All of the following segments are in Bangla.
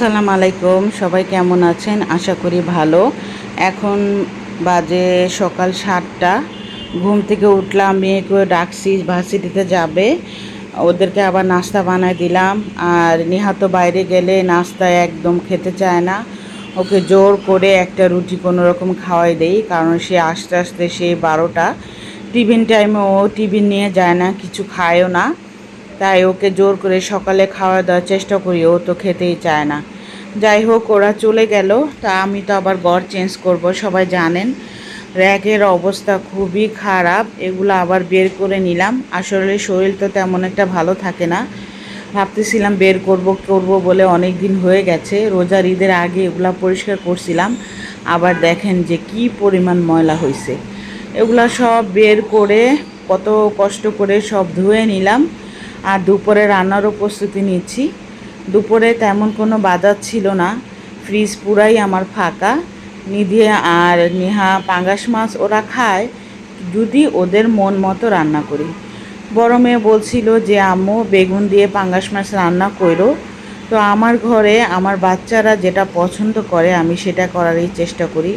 আসসালামু আলাইকুম। সবাই কেমন আছেন? আশা করি ভালো। এখন বাজে সকাল সাতটা। ঘুম থেকে উঠলাম মেয়েকে ডাকছি ভার্সিটিতে যাবে। ওদেরকে আবার নাস্তা বানাই দিলাম। আর নিহাত বাইরে গেলে নাস্তা একদম খেতে চায় না। ওকে জোর করে একটা রুটি কোনো রকম খাওয়াই দেই, কারণ সে আস্তে আস্তে সে বারোটা। টিফিন টাইমে ও টিফিন নিয়ে যায় না, কিছু খায়ও না। তাই ওকে জোর করে সকালে খাওয়া দেওয়ার চেষ্টা করি, ও তো খেতেই চায় না। যাই হোক, ওরা চলে গেল। তা আমি তো আবার ঘর চেঞ্জ করব, সবাই জানেন। র্যাকের অবস্থা খুবই খারাপ, এগুলো আবার বের করে নিলাম। আসলে শরীর তো তেমন একটা ভালো থাকে না। ভাবতেছিলাম বের করব করব বলে অনেক দিন হয়ে গেছে। রোজার ঈদের আগে এগুলা পরিষ্কার করছিলাম। আবার দেখেন যে কি পরিমাণ ময়লা হয়েছে এগুলা সব বের করে কত কষ্ট করে সব ধুয়ে নিলাম। আর দুপুরে রান্নারও প্রস্তুতি নিচ্ছি। দুপুরে তেমন কোনো বাজার ছিল না। ফ্রিজ পুরাই আমার ফাঁকা। নিধি আর নেহা পাঙ্গাস মাছ ওরা খায়, যদি ওদের মন মতো রান্না করি। বড় মেয়ে বলছিল যে, আম্মু, বেগুন দিয়ে পাঙ্গাস মাছ রান্না করো। তো আমার ঘরে আমার বাচ্চারা যেটা পছন্দ করে, আমি সেটা করারই চেষ্টা করি।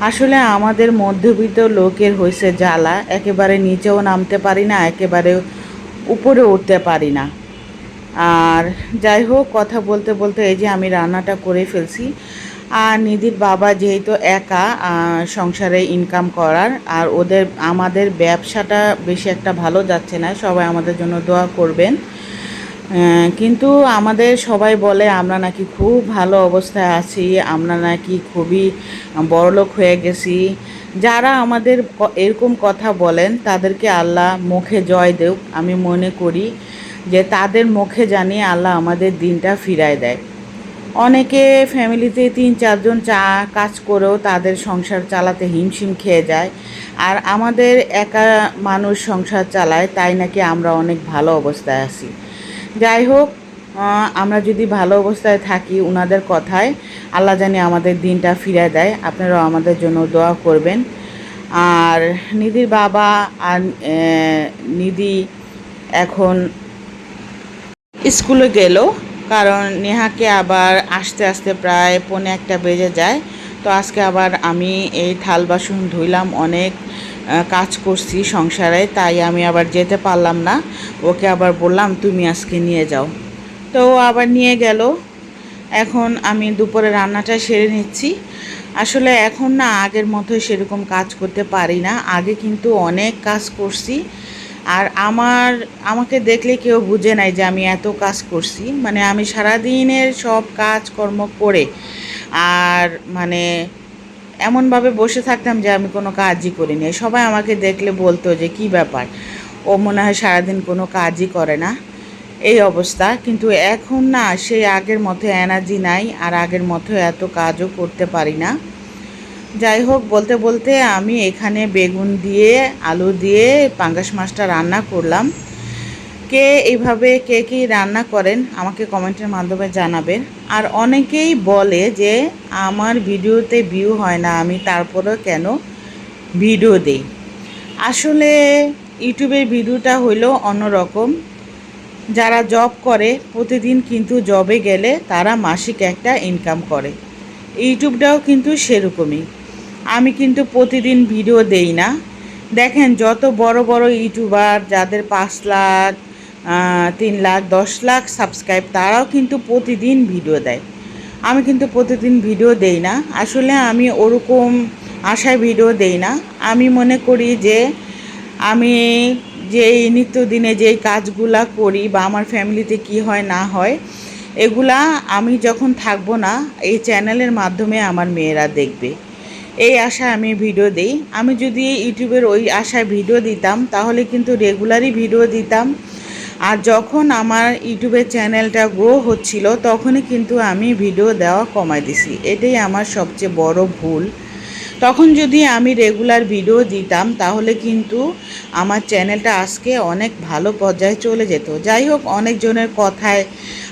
আসলে আমাদের মধ্যবিত্ত লোকের হয়েছে জ্বালা। একেবারে নিচেও নামতে পারি না একেবারে উপরে উঠতে পারি না। আর যাই হোক, কথা বলতে বলতে এই যে আমি রান্নাটা করে ফেলছি। আর নিধির বাবা যেহেতু একা সংসারে ইনকাম করার, আর ওদের, আমাদের ব্যবসাটা বেশি একটা ভালো যাচ্ছে না, সবাই আমাদের জন্য দোয়া করবেন। কিন্তু আমাদের সবাই বলে, আমরা নাকি খুব ভালো অবস্থায় আছি, আমরা নাকি খুবই বড়লোক হয়ে গেছি। যারা আমাদের এরকম কথা বলেন, তাদেরকে আল্লাহ মুখে জয় দেওক আমি মনে করি যে তাদের মুখে জানিয়ে আল্লাহ আমাদের দিনটা ফিরায় দেয়। অনেকে ফ্যামিলিতে তিন, চারজন চা কাজ করেও তাদের সংসার চালাতে হিমশিম খেয়ে যায়। আর আমাদের একা মানুষ সংসার চালায়, তাই নাকি আমরা অনেক ভালো অবস্থায় আছি। যাই হোক আমরা যদি ভালো অবস্থায় থাকি ওনাদের কথায় আল্লাহ জানি আমাদের দিনটা ফিরে দেয়। আপনারাও আমাদের জন্য দোয়া করবেন। আর নিধির বাবা আর নিধি এখন স্কুলে গেল, কারণ নেহাকে আবার আসতে আসতে প্রায় পনে একটা বেজে যায়। তো আজকে আবার আমি এই থাল বাসন ধুইলাম, অনেক কাজ করছি সংসারে, তাই আমি আবার যেতে পারলাম না। ওকে আবার বললাম, তুমি আজকে নিয়ে যাও। তো আবার নিয়ে গেল। এখন আমি দুপুরে রান্নাটা সেরে নিচ্ছি। আসলে এখন না আগের মতো সেরকম কাজ করতে পারি না। আগে কিন্তু অনেক কাজ করছি। আর আমার, আমাকে দেখলে কেউ বুঝে নাই যে আমি এত কাজ করছি। মানে আমি সারাদিনের সব কাজকর্ম করে আর মানে এমনভাবে বসে থাকতাম যে আমি কোনো কাজই করিনি। সবাই আমাকে দেখলে বলতো যে কি ব্যাপার? ও মনে হয় সারাদিন কোনো কাজই করে না। এই অবস্থা, কিন্তু এখন না, সেই আগের মতো এনার্জি নাই আর আগের মতো এত কাজও করতে পারি না। যাই হোক, বলতে বলতে আমি এখানে বেগুন দিয়ে, আলু দিয়ে পাঙ্গাস মাছটা রান্না করলাম। কে এইভাবে কে কী রান্না করেন আমাকে কমেন্টের মাধ্যমে জানাবেন। আর অনেকেই বলে যে, আমার ভিডিওতে ভিউ হয় না, আমি তারপরেও কেন ভিডিও দেই? আসলে ইউটিউবের ভিডিওটা হইল অন্যরকম। যারা জব করে, প্রতিদিন কিন্তু জবে গেলে তারা মাসিক একটা ইনকাম করে। ইউটিউবটাও কিন্তু সেরকমই। আমি কিন্তু প্রতিদিন ভিডিও দেই না। দেখেন, যত বড় বড় ইউটিউবার, যাদের পাঁচ লাখ তিন লাখ, দশ লাখ সাবস্ক্রাইব তারাও কিন্তু প্রতিদিন ভিডিও দেয়। আমি কিন্তু প্রতিদিন ভিডিও দেই না। আসলে আমি ওরকম আশায় ভিডিও দেই না। আমি মনে করি যে, আমি যে এই নিত্যদিনে যেই কাজগুলা করি বা আমার ফ্যামিলিতে কি হয়, না হয়, এগুলা আমি যখন থাকব না, এই চ্যানেলের মাধ্যমে আমার মেয়েরা দেখবে। এই আশায় আমি ভিডিও দিই। আমি যদি ইউটিউবের ওই আশায় ভিডিও দিতাম, তাহলে কিন্তু রেগুলারই ভিডিও দিতাম। আর যখন আমার ইউটিউবের চ্যানেলটা গ্রো হচ্ছিল, তখনই কিন্তু আমি ভিডিও দেওয়া কমাই দিছি। এটাই আমার সবচেয়ে বড় ভুল। তখন যদি আমি রেগুলার ভিডিও দিতাম, তাহলে কিন্তু আমার চ্যানেলটা আজকে অনেক ভালো পর্যায়ে চলে যেত। যাই হোক, অনেকজনের কথায়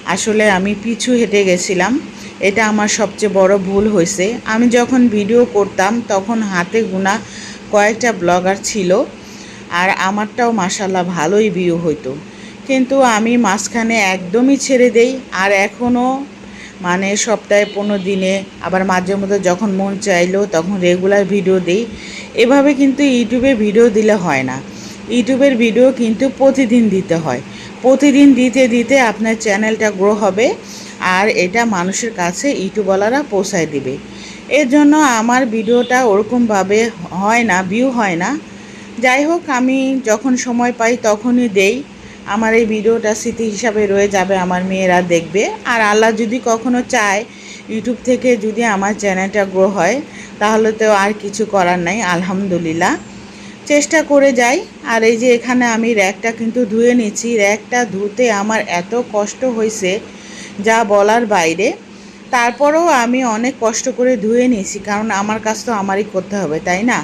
আসলে আমি পিছু হেঁটে গেছিলাম। এটা আমার সবচেয়ে বড় ভুল হয়েছে। আমি যখন ভিডিও করতাম, তখন হাতে গোনা কয়েকটা ব্লগার ছিল আর আমারটাও মাসাল্লাহ ভালোই ভিউ হইতো। কিন্তু আমি মাঝখানে একদমই ছেড়ে দেই আর এখনও মানে সপ্তাহে পনেরো দিনে, আবার মাঝে মধ্যে যখন মন চাইলো তখন রেগুলার ভিডিও দিই। এভাবে কিন্তু ইউটিউবে ভিডিও দিলে হয় না। ইউটিউবের ভিডিও কিন্তু প্রতিদিন দিতে হয়। প্রতিদিন দিতে দিতে আপনার চ্যানেলটা গ্রো হবে আর এটা মানুষের কাছে ইউটিউবওয়ালারা পৌঁছায় দিবে। এর জন্য আমার ভিডিওটা ওরকমভাবে হয় না ভিউ হয় না। যাই হোক, আমি যখন সময় পাই তখনই দেই। আমার এই ভিডিওটা স্মৃতি হিসাবে রয়ে যাবে, আমার মেয়েরা দেখবে। আর আল্লাহ যদি কখনো চায় ইউটিউব থেকে যদি আমার চ্যানেলটা গ্রো হয়, তাহলে তো আর কিছু করার নাই, আলহামদুলিল্লাহ। চেষ্টা করে যাই। আর এই যে এখানে আমি র্যাকটা কিন্তু ধুয়ে নিচ্ছি। র্যাকটা ধুতে আমার এত কষ্ট হয়েছে, যা বলার বাইরে। তারপরেও আমি অনেক কষ্ট করে ধুয়ে নিয়েছি, কারণ আমার কাজ তো আমারই করতে হবে, তাই না?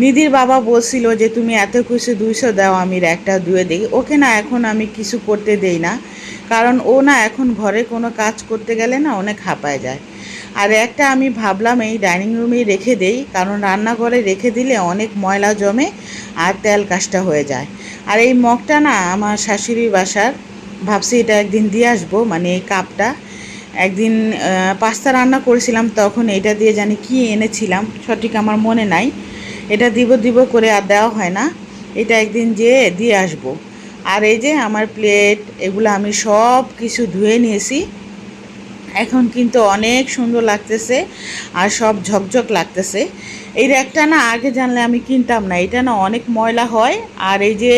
নিধির বাবা বলছিল যে, তুমি এত কিছু দুইশো দাও আমি একটা দুয়ে দিই। ওকে না, এখন আমি কিছু করতে দেই না। কারণ ও না, এখন ঘরে কোনো কাজ করতে গেলে না, অনেক হাঁপায় যায়। আর একটা আমি ভাবলাম, এই ডাইনিং রুমেই রেখে দেই। কারণ রান্নাঘরে রেখে দিলে অনেক ময়লা জমে আর তেল কাজটা হয়ে যায়। আর এই মগটা না, আমার শাশুড়ির বাসার। ভাবছি এটা একদিন দিয়ে আসব মানে এই কাপটা। একদিন পাস্তা রান্না করেছিলাম, তখন এটা দিয়ে জানি কি এনেছিলাম, সঠিক আমার মনে নাই। এটা দিব দিব করে আর দেওয়া হয় না। এটা একদিন যেয়ে দিয়ে আসব। আর এই যে আমার প্লেট এগুলো আমি সব কিছু ধুয়ে নিয়েছি। এখন কিন্তু অনেক সুন্দর লাগতেছে আর সব ঝকঝক লাগতেছে। এই র্যাকটা না আগে জানলে আমি কিনতাম না, এটা না অনেক ময়লা হয় আর এই যে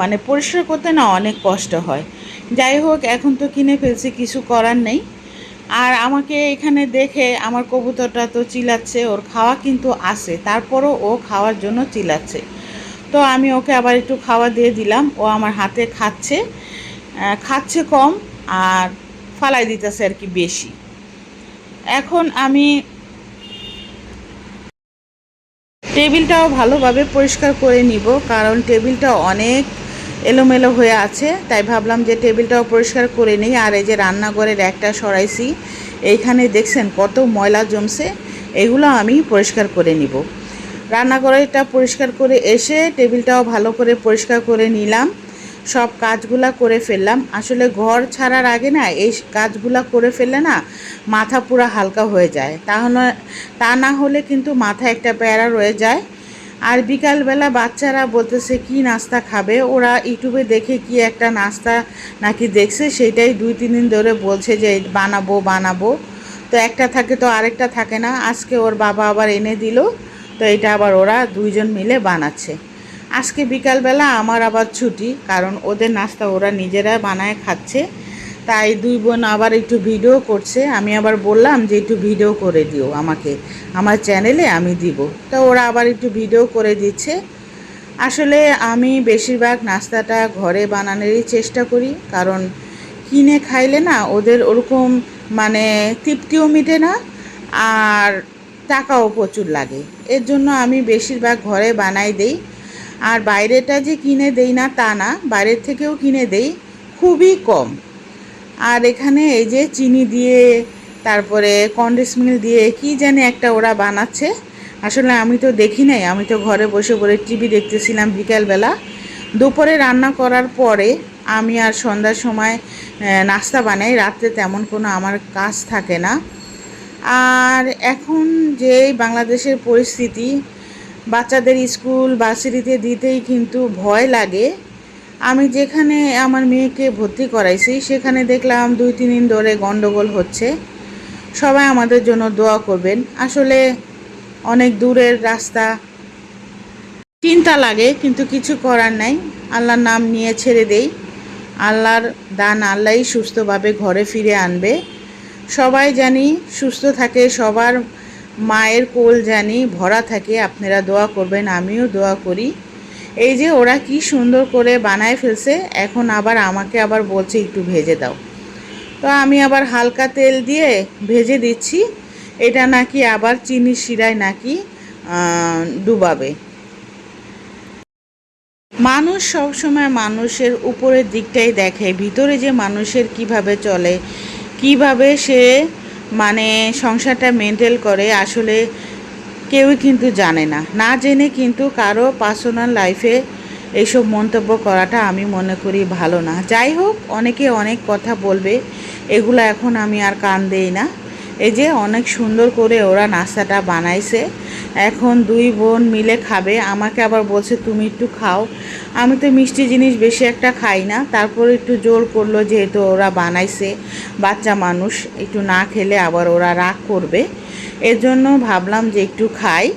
মানে পরিষ্কার করতে না অনেক কষ্ট হয়। যাই হোক, এখন তো কিনে ফেলছি, কিছু করার নেই। আর আমাকে এখানে দেখে আমার কবুতরটা তো চিলাচ্ছে, ওর খাওয়া কিন্তু আছে, তারপরও ও খাওয়ার জন্য চিলাচ্ছে। তো আমি ওকে আবার একটু খাওয়া দিয়ে দিলাম, ও আমার হাতে খাচ্ছে খাচ্ছে কম আর ফালাই দিতেছে আর কি বেশি। এখন আমি টেবিলটাও ভালোভাবে পরিষ্কার করে নিব, কারণ টেবিলটা অনেক এলোমেলো হয়ে আছে, তাই ভাবলাম যে টেবিলটাও পরিষ্কার করে নিই। আর এই যে রান্নাঘরের একটা সরাইছি, এইখানে দেখছেন কত ময়লা জমছে, এগুলো আমি পরিষ্কার করে নিব। রান্নাঘরেরটা পরিষ্কার করে এসে টেবিলটাও ভালো করে পরিষ্কার করে নিলাম। সব কাজগুলা করে ফেললাম। আসলে ঘর ছাড়ার আগে না, এই কাজগুলা করে ফেললে না, মাথা পুরো হালকা হয়ে যায়। তাহলে তা না হলে কিন্তু মাথা একটা প্যারা রয়ে যায়। আর বিকালবেলা বাচ্চারা বলতেছে, কি নাস্তা খাবে? ওরা ইউটিউবে দেখে কি একটা নাস্তা নাকি দেখছে সেটাই দুই, তিন দিন ধরে বলছে যে, বানাবো বানাবো। তো একটা থাকে তো আরেকটা থাকে না। আজকে ওর বাবা আবার এনে দিল, তো এটা আবার ওরা দুইজন মিলে বানাচ্ছে। আজকে বিকালবেলা আমার আবার ছুটি, কারণ ওদের নাস্তা ওরা নিজেরা বানায়, খাচ্ছে। তাই দুই বোন আবার একটু ভিডিও করছে। আমি আবার বললাম যে একটু ভিডিও করে দিও আমাকে। আমার চ্যানেলে আমি দিব। তো ওরা আবার একটু ভিডিও করে দিচ্ছে। আসলে আমি বেশিরভাগ নাস্তাটা ঘরে বানানোরই চেষ্টা করি। কারণ কিনে খাইলে না ওদের ওরকম মানে তৃপ্তিও মিটে না আর টাকাও প্রচুর লাগে। এর জন্য আমি বেশিরভাগ ঘরে বানাই দেই। আর বাইরেটা যে কিনে দেই না তা না, বাইরের থেকেও কিনে দেই। খুবই কম। আর এখানে এই যে চিনি দিয়ে, তারপরে কন্ডেন্স মিল দিয়ে কি জানি একটা ওরা বানাচ্ছে। আসলে আমি তো দেখি নাই, আমি তো ঘরে বসে বসে টিভি দেখতেছিলাম বিকালবেলা। দুপুরে রান্না করার পরে আমি আর সন্ধ্যার সময় নাস্তা বানাই, রাত্রে তেমন কোনো আমার কাজ থাকে না। আর এখন যে বাংলাদেশের পরিস্থিতি, বাচ্চাদের স্কুল বাসিরিতে দিতেই কিন্তু ভয় লাগে। আমি যেখানে আমার মেয়েকে ভর্তি করাইছি, সেখানে দেখলাম দুই, তিন দিন ধরে গন্ডগোল হচ্ছে। সবাই আমাদের জন্য দোয়া করবেন। আসলে অনেক দূরের রাস্তা। চিন্তা লাগে, কিন্তু কিছু করার নাই। আল্লাহর নাম নিয়ে ছেড়ে দেই। আল্লাহর দান আল্লাহই সুস্থভাবে ঘরে ফিরে আনবে। সবাই জানি সুস্থ থাকে, সবার মায়ের কোল জানি, ভরা থাকে। আপনারা দোয়া করবেন, আমিও দোয়া করি। এই যে ওরা কি সুন্দর করে বানায় ফেলছে, এখন আবার আমাকে আবার বলছে একটু ভেজে দাও। তো আমি আবার হালকা তেল দিয়ে ভেজে দিচ্ছি। এটা নাকি আবার চিনির শিরায় নাকি ডুবাবে। মানুষ সবসময় মানুষের উপরের দিকটাই দেখে, ভিতরে যে মানুষের কীভাবে চলে, কীভাবে সে মানে সংসারটা মেনটেন করে, আসলে কেউই কিন্তু জানে না। না জেনে কিন্তু কারও পার্সোনাল লাইফে এইসব মন্তব্য করাটা আমি মনে করি ভালো না। যাই হোক, অনেকে অনেক কথা বলবে, এগুলো এখন আমি আর কান দেই না। এই যে অনেক সুন্দর করে ওরা নাস্তাটা বানাইছে। এখন দুই বোন মিলে খাবে, আমাকে আবার বলছে, তুমি একটু খাও। আমি তো মিষ্টি জিনিস বেশি একটা খাই না। তারপর একটু জোর করল যেহেতু ওরা বানাইছে, বাচ্চা মানুষ, একটু না খেলে আবার ওরা রাগ করবে। এর জন্য ভাবলাম যে একটু খাই।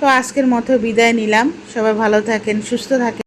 তো আজকের মতো বিদায় নিলাম। সবাই ভালো থাকেন, সুস্থ থাকেন।